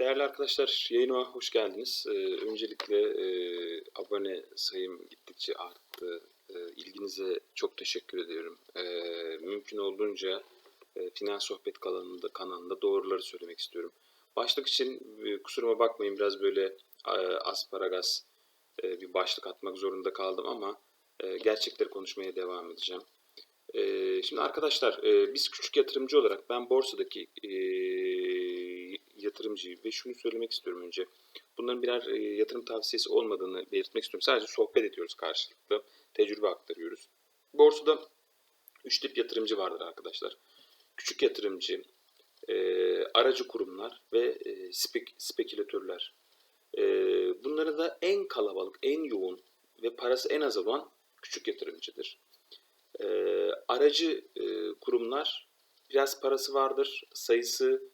Değerli arkadaşlar, yayınıma hoş geldiniz. Ee, öncelikle e, abone sayım gittikçe arttı. Ee, ilginize çok teşekkür ediyorum. Ee, mümkün olduğunca e, Finans Sohbet kanalında, kanalında doğruları söylemek istiyorum. Başlık için e, kusuruma bakmayın biraz böyle e, asparagas e, bir başlık atmak zorunda kaldım ama e, gerçekleri konuşmaya devam edeceğim. Ee, şimdi arkadaşlar e, biz küçük yatırımcı olarak ben borsadaki e, yatırımcıyı ve şunu söylemek istiyorum önce. Bunların birer e, yatırım tavsiyesi olmadığını belirtmek istiyorum. Sadece sohbet ediyoruz karşılıklı. Tecrübe aktarıyoruz. Borsada üç tip yatırımcı vardır arkadaşlar. Küçük yatırımcı, e, aracı kurumlar ve e, spek, spekülatörler. Bunların da en kalabalık, en yoğun ve parası en az olan küçük yatırımcıdır. Aracı kurumlar biraz parası vardır. Sayısı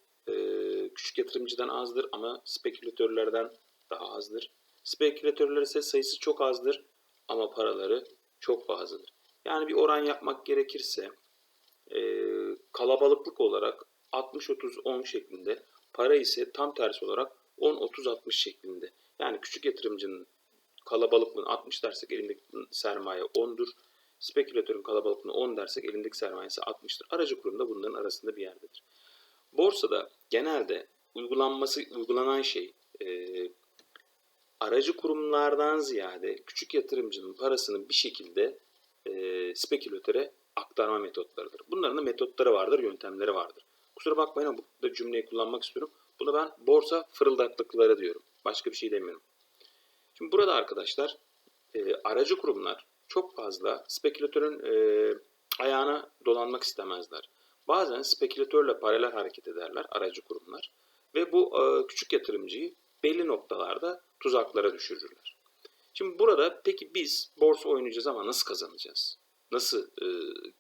küçük yatırımcıdan azdır ama spekülatörlerden daha azdır. Spekülatörler ise sayısı çok azdır ama paraları çok fazladır. Yani bir oran yapmak gerekirse e, kalabalıklık olarak 60-30-10 şeklinde para ise tam tersi olarak 10-30-60 şeklinde. Yani küçük yatırımcının kalabalıklığını 60 dersek elindeki sermaye 10'dur. Spekülatörün kalabalıklığını 10 dersek elindeki sermayesi 60'tır. Aracı kurum da bunların arasında bir yerdedir. Borsada genelde uygulanması uygulanan şey e, aracı kurumlardan ziyade küçük yatırımcının parasını bir şekilde e, spekülatöre aktarma metotlarıdır. Bunların da metotları vardır, yöntemleri vardır. Kusura bakmayın ama bu da cümleyi kullanmak istiyorum. Buna ben borsa fırıldaklıkları diyorum. Başka bir şey demiyorum. Şimdi burada arkadaşlar e, aracı kurumlar çok fazla spekülatörün e, ayağına dolanmak istemezler. Bazen spekülatörle paralel hareket ederler aracı kurumlar ve bu e, küçük yatırımcıyı belli noktalarda tuzaklara düşürürler. Şimdi burada peki biz borsa oynayacağız ama nasıl kazanacağız? Nasıl e,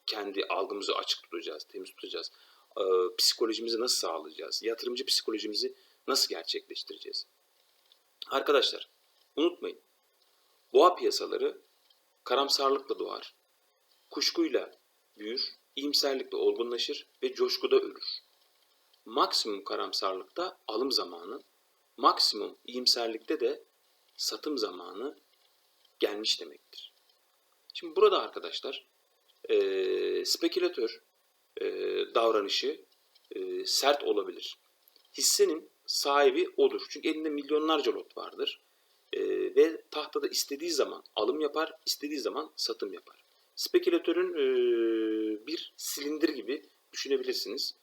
kendi algımızı açık tutacağız, temiz tutacağız? E, psikolojimizi nasıl sağlayacağız? Yatırımcı psikolojimizi nasıl gerçekleştireceğiz? Arkadaşlar unutmayın. Boğa piyasaları karamsarlıkla doğar. Kuşkuyla büyür, iyimserlikle olgunlaşır ve coşkuda ölür. Maksimum karamsarlıkta alım zamanı, maksimum iyimserlikte de satım zamanı gelmiş demektir. Şimdi burada arkadaşlar e, spekülatör e, davranışı e, sert olabilir. Hissenin sahibi odur. Çünkü elinde milyonlarca lot vardır. E, ve tahtada istediği zaman alım yapar, istediği zaman satım yapar. Spekülatörün e, bir silindir gibi düşünebilirsiniz.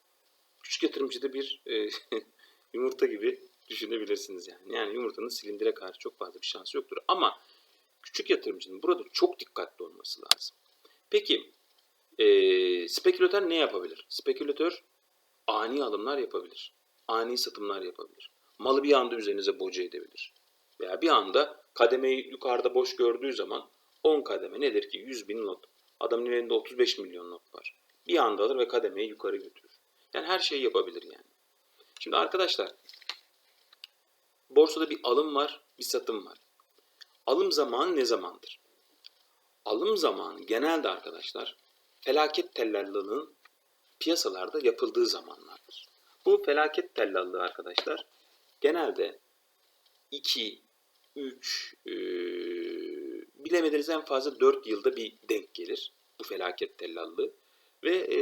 Küçük yatırımcıda bir e, yumurta gibi düşünebilirsiniz yani. Yani yumurtanın silindire karşı çok fazla bir şansı yoktur. Ama küçük yatırımcının burada çok dikkatli olması lazım. Peki e, spekülatör ne yapabilir? Spekülatör ani alımlar yapabilir. Ani satımlar yapabilir. Malı bir anda üzerinize boca edebilir. Veya bir anda kademeyi yukarıda boş gördüğü zaman 10 kademe nedir ki? 100 bin not. Adamın elinde 35 milyon not var. Bir anda alır ve kademeyi yukarı götürür. Yani her şeyi yapabilir yani. Şimdi arkadaşlar borsada bir alım var, bir satım var. Alım zamanı ne zamandır? Alım zamanı genelde arkadaşlar felaket tellallığının piyasalarda yapıldığı zamanlardır. Bu felaket tellallığı arkadaşlar genelde 2, 3, e, bilemediniz en fazla 4 yılda bir denk gelir bu felaket tellallığı. Ve e,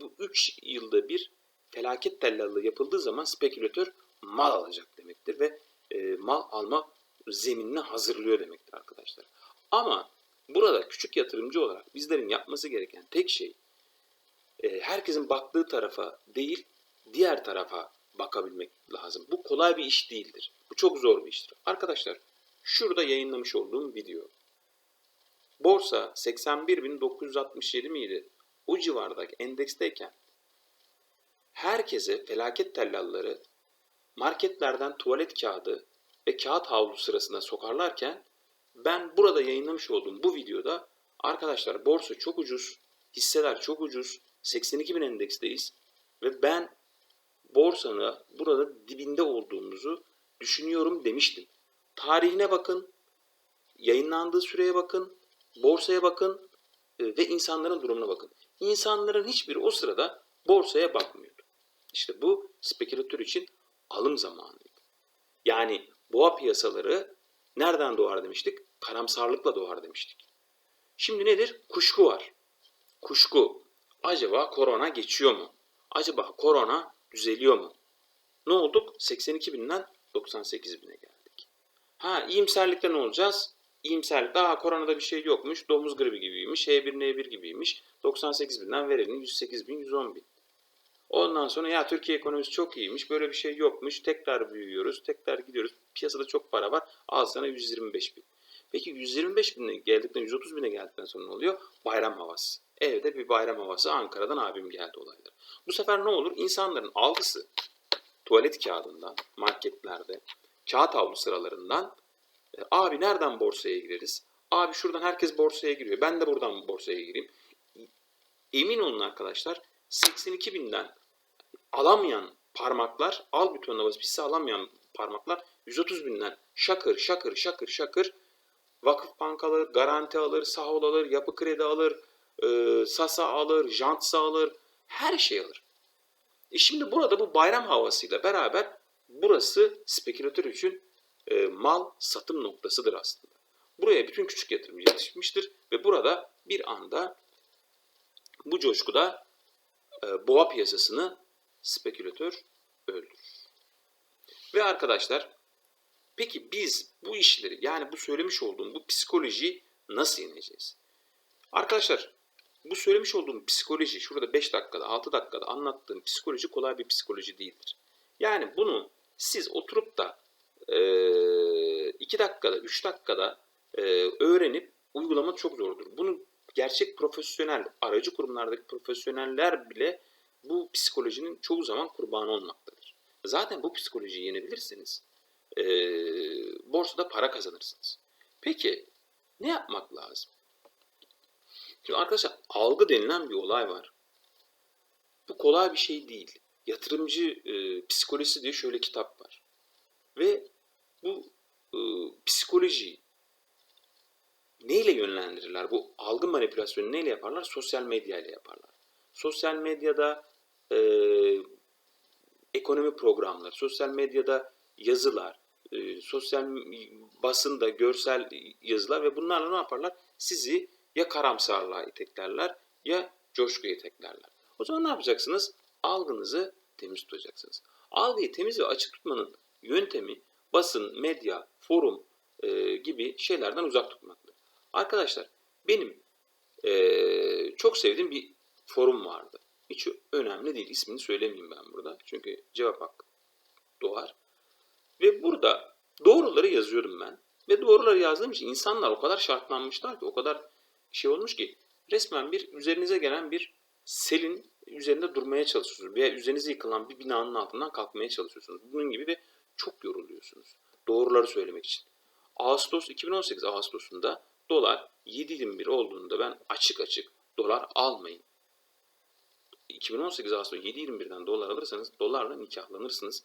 bu 3 yılda bir felaket tellallığı yapıldığı zaman spekülatör mal alacak demektir ve e, mal alma zeminini hazırlıyor demektir arkadaşlar. Ama burada küçük yatırımcı olarak bizlerin yapması gereken tek şey e, herkesin baktığı tarafa değil diğer tarafa bakabilmek lazım. Bu kolay bir iş değildir. Bu çok zor bir iştir. Arkadaşlar şurada yayınlamış olduğum video. Borsa 81.967 miydi? O civardaki endeksteyken herkese felaket tellalları marketlerden tuvalet kağıdı ve kağıt havlu sırasına sokarlarken ben burada yayınlamış olduğum bu videoda arkadaşlar borsa çok ucuz, hisseler çok ucuz, 82 bin endeksteyiz ve ben borsanın burada dibinde olduğumuzu düşünüyorum demiştim. Tarihine bakın, yayınlandığı süreye bakın, borsaya bakın e, ve insanların durumuna bakın. İnsanların hiçbiri o sırada borsaya bakmıyordu. İşte bu spekülatör için alım zamanıydı. Yani boğa piyasaları nereden doğar demiştik? Karamsarlıkla doğar demiştik. Şimdi nedir? Kuşku var. Kuşku. Acaba korona geçiyor mu? Acaba korona düzeliyor mu? Ne olduk? 82 binden 98 bine geldik. Ha iyimserlikte ne olacağız? İyimserlikte aa koronada bir şey yokmuş. Domuz gribi gibiymiş. H1N1 gibiymiş. 98 binden verelim 108 bin 110 bin. Ondan sonra ya Türkiye ekonomisi çok iyiymiş. Böyle bir şey yokmuş. Tekrar büyüyoruz. Tekrar gidiyoruz. Piyasada çok para var. Al sana 125 bin. Peki 125 bine geldikten 130 bine geldikten sonra ne oluyor? Bayram havası. Evde bir bayram havası. Ankara'dan abim geldi olaylar. Bu sefer ne olur? İnsanların algısı tuvalet kağıdından, marketlerde, kağıt havlu sıralarından abi nereden borsaya gireriz? Abi şuradan herkes borsaya giriyor. Ben de buradan borsaya gireyim. Emin olun arkadaşlar 82 binden alamayan parmaklar, al butonuna basıp hisse alamayan parmaklar 130 binden şakır şakır şakır şakır vakıf bankaları garanti alır, sahol alır, yapı kredi alır, e, sasa alır, jantsa alır, her şey alır. E şimdi burada bu bayram havasıyla beraber burası spekülatör için e, mal satım noktasıdır aslında. Buraya bütün küçük yatırımcı yetişmiştir ve burada bir anda bu coşkuda e, boğa piyasasını spekülatör öldürür. Ve arkadaşlar peki biz bu işleri yani bu söylemiş olduğum bu psikolojiyi nasıl yeneceğiz? Arkadaşlar bu söylemiş olduğum psikoloji şurada 5 dakikada 6 dakikada anlattığım psikoloji kolay bir psikoloji değildir. Yani bunu siz oturup da 2 dakikada 3 dakikada e, öğrenip uygulamak çok zordur. Bunu gerçek profesyonel aracı kurumlardaki profesyoneller bile bu psikolojinin çoğu zaman kurbanı olmaktadır. Zaten bu psikolojiyi yenebilirseniz e, borsada para kazanırsınız. Peki ne yapmak lazım? Şimdi arkadaşlar algı denilen bir olay var. Bu kolay bir şey değil. Yatırımcı e, psikolojisi diye şöyle kitap var. Ve bu e, psikolojiyi neyle yönlendirirler? Bu algı manipülasyonu neyle yaparlar? Sosyal medya ile yaparlar. Sosyal medyada e, ekonomi programları, sosyal medyada yazılar, e, sosyal basında görsel yazılar ve bunlarla ne yaparlar? Sizi ya karamsarlığa iteklerler ya coşkuya iteklerler. O zaman ne yapacaksınız? Algınızı temiz tutacaksınız. Algıyı temiz ve açık tutmanın yöntemi basın, medya, forum e, gibi şeylerden uzak tutmaktır. Arkadaşlar benim e, çok sevdiğim bir forum vardı. Hiç önemli değil. İsmini söylemeyeyim ben burada. Çünkü cevap hakkı doğar. Ve burada doğruları yazıyorum ben. Ve doğruları yazdığım için insanlar o kadar şartlanmışlar ki, o kadar şey olmuş ki resmen bir üzerinize gelen bir selin üzerinde durmaya çalışıyorsunuz. Veya üzerinize yıkılan bir binanın altından kalkmaya çalışıyorsunuz. Bunun gibi ve çok yoruluyorsunuz. Doğruları söylemek için. Ağustos 2018 Ağustos'unda dolar 7.21 olduğunda ben açık açık dolar almayın. 2018 Ağustos 7.21'den dolar alırsanız dolarla nikahlanırsınız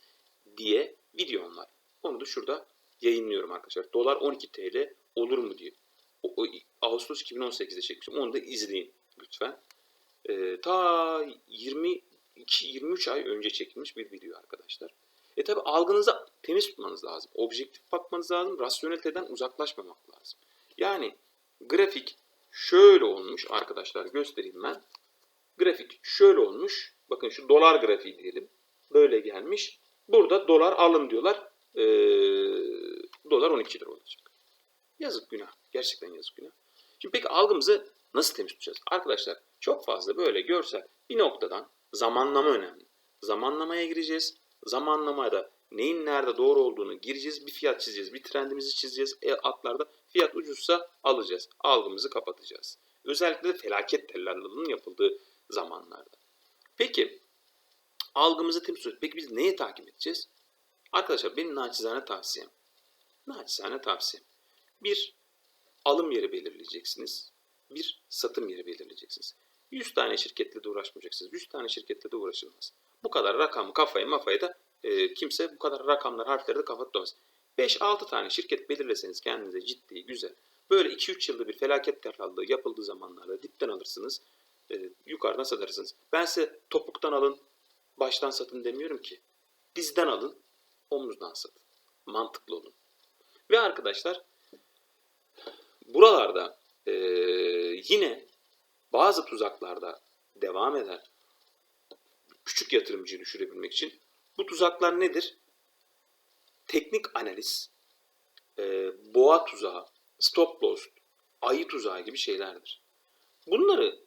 diye videom var. Onu da şurada yayınlıyorum arkadaşlar. Dolar 12 TL olur mu diye. O, o, Ağustos 2018'de çekmişim. Onu da izleyin lütfen. Ee, ta 22-23 ay önce çekilmiş bir video arkadaşlar. E tabi algınızı temiz tutmanız lazım. Objektif bakmanız lazım. Rasyoneliteden uzaklaşmamak lazım. Yani grafik şöyle olmuş arkadaşlar göstereyim ben. Grafik şöyle olmuş. Bakın şu dolar grafiği diyelim. Böyle gelmiş. Burada dolar alın diyorlar. Ee, dolar 12 lira olacak. Yazık günah. Gerçekten yazık günah. Şimdi peki algımızı nasıl temiz tutacağız? Arkadaşlar çok fazla böyle görsel bir noktadan zamanlama önemli. Zamanlamaya gireceğiz. Zamanlamada neyin nerede doğru olduğunu gireceğiz. Bir fiyat çizeceğiz. Bir trendimizi çizeceğiz. E, atlarda fiyat ucuzsa alacağız. Algımızı kapatacağız. Özellikle de felaket tellallarının yapıldığı zamanlarda. Peki algımızı temiz tutuyoruz. Peki biz neyi takip edeceğiz? Arkadaşlar benim naçizane tavsiyem. Naçizane tavsiyem. Bir alım yeri belirleyeceksiniz. Bir satım yeri belirleyeceksiniz. 100 tane şirketle de uğraşmayacaksınız. 100 tane şirketle de uğraşılmaz. Bu kadar rakam kafayı mafayı da e, kimse bu kadar rakamlar harfleri de kafa tutamaz. 5-6 tane şirket belirleseniz kendinize ciddi, güzel. Böyle 2-3 yılda bir felaket terlallığı yapıldığı zamanlarda dipten alırsınız. E, yukarıdan satarsınız. Ben size topuktan alın, baştan satın demiyorum ki. Dizden alın, omuzdan satın. mantıklı olun. Ve arkadaşlar buralarda eee, yine bazı tuzaklarda devam eder. Küçük yatırımcıyı düşürebilmek için. Bu tuzaklar nedir? Teknik analiz, eee, boğa tuzağı, stop loss, ayı tuzağı gibi şeylerdir. Bunları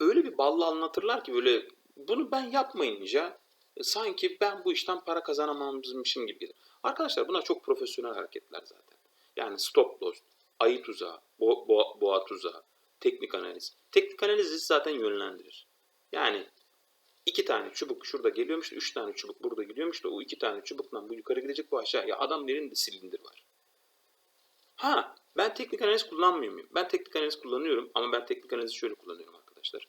öyle bir balla anlatırlar ki böyle bunu ben yapmayınca e, sanki ben bu işten para kazanamazmışım gibi gelir. Arkadaşlar bunlar çok profesyonel hareketler zaten. Yani stop loss, ayı tuzağı, bo- boğa, boğa tuzağı, teknik analiz. Teknik analiz sizi zaten yönlendirir. Yani iki tane çubuk şurada geliyormuş üç tane çubuk burada gidiyormuş da o iki tane çubukla bu yukarı gidecek bu aşağı. Ya adam elinde silindir var. Ha ben teknik analiz kullanmıyor muyum? Ben teknik analiz kullanıyorum ama ben teknik analizi şöyle kullanıyorum arkadaşlar.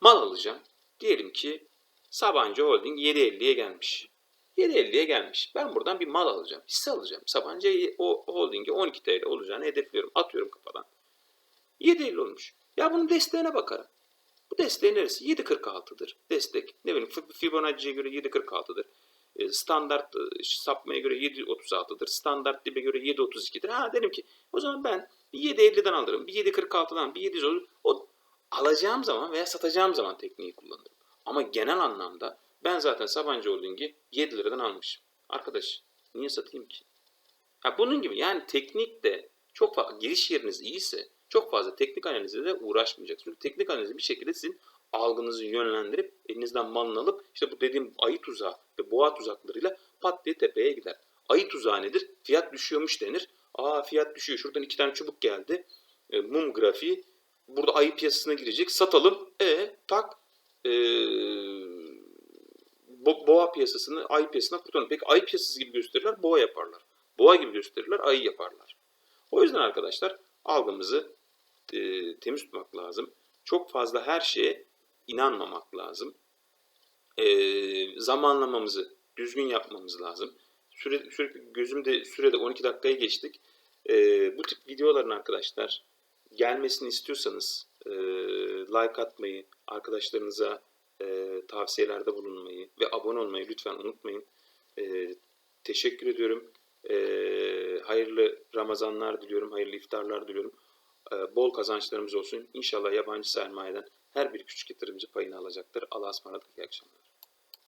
Mal alacağım. Diyelim ki Sabancı Holding 7.50'ye gelmiş. 7.50'ye gelmiş. Ben buradan bir mal alacağım. Hisse alacağım. Sabancı o Holding'e 12 TL olacağını hedefliyorum. Atıyorum kafadan. 7.50 olmuş. Ya bunun desteğine bakarım. Bu desteği neresi? 7.46'dır. Destek. Ne bileyim Fi- Fibonacci'ye göre 7.46'dır. E, Standart e, sapmaya göre 7.36'dır. Standart dibe göre 7.32'dir. Ha dedim ki o zaman ben bir 7.50'den alırım. Bir 7.46'dan bir 700 olur. O alacağım zaman veya satacağım zaman tekniği kullanırım. Ama genel anlamda ben zaten Sabancı Holding'i 7 liradan almışım. Arkadaş niye satayım ki? Ha bunun gibi yani teknik de çok fazla giriş yeriniz iyiyse çok fazla teknik analizle de uğraşmayacaksınız. Çünkü teknik analizi bir şekilde sizin algınızı yönlendirip elinizden malını alıp işte bu dediğim ayı tuzağı ve boğa tuzaklarıyla pat diye tepeye gider. Ayı tuzağı nedir? Fiyat düşüyormuş denir. Aa fiyat düşüyor. Şuradan iki tane çubuk geldi. E, mum grafiği. Burada ayı piyasasına girecek. Satalım. E tak. E, bo- boğa piyasasını ayı piyasasına kurtaralım. Peki ayı piyasası gibi gösterirler. Boğa yaparlar. Boğa gibi gösterirler. Ayı yaparlar. O yüzden arkadaşlar algımızı e, temiz tutmak lazım. Çok fazla her şeye inanmamak lazım. E, zamanlamamızı düzgün yapmamız lazım. Süre, sürekli gözümde sürede 12 dakikaya geçtik. E, bu tip videoların arkadaşlar gelmesini istiyorsanız e, like atmayı, arkadaşlarınıza e, tavsiyelerde bulunmayı ve abone olmayı lütfen unutmayın. E, teşekkür ediyorum. E, hayırlı Ramazanlar diliyorum, hayırlı iftarlar diliyorum. E, bol kazançlarımız olsun. İnşallah yabancı sermayeden her bir küçük yatırımcı payını alacaktır. Allah'a ısmarladık. İyi akşamlar.